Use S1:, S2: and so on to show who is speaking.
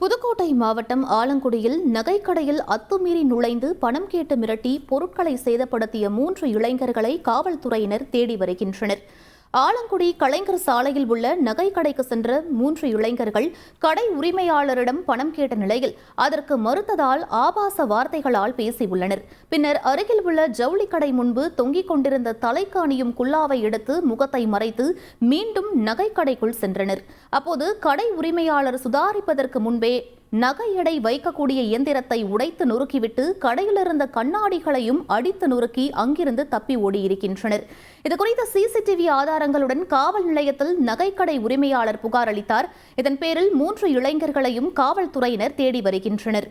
S1: புதுக்கோட்டை மாவட்டம் ஆலங்குடியில் நகைக்கடையில் அத்துமீறி நுழைந்து பணம் கேட்டு மிரட்டி பொருட்களை சேதப்படுத்திய மூன்று இளைஞர்களை காவல்துறையினர் தேடி வருகின்றனர். ஆலங்குடி கலைஞர் சாலையில் உள்ள நகைக்கடைக்கு சென்ற மூன்று இளைஞர்கள் கடை உரிமையாளரிடம் பணம் கேட்ட நிலையில் அதற்கு மறுத்ததால் ஆபாச வார்த்தைகளால் பேசியுள்ளனர். பின்னர் அருகில் உள்ள ஜவுளி கடை முன்பு தொங்கிக் கொண்டிருந்த தலைக்காணியும் குல்லாவை எடுத்து முகத்தை மறைத்து மீண்டும் நகைக்கடைக்குள் சென்றனர். அப்போது கடை உரிமையாளர் சுதாரிப்பதற்கு முன்பே நகை எடை வைக்கக்கூடிய இயந்திரத்தை உடைத்து நொறுக்கிவிட்டு கடையிலிருந்த கண்ணாடிகளையும் அடித்து நொறுக்கி அங்கிருந்து தப்பி ஓடியிருக்கின்றனர். இதுகுறித்த சிசிடிவி ஆதாரங்களுடன் காவல் நிலையத்தில் நகைக்கடை உரிமையாளர் புகார் அளித்தார். இதன் பேரில் மூன்று இளைஞர்களையும் காவல்துறையினர் தேடி வருகின்றனர்.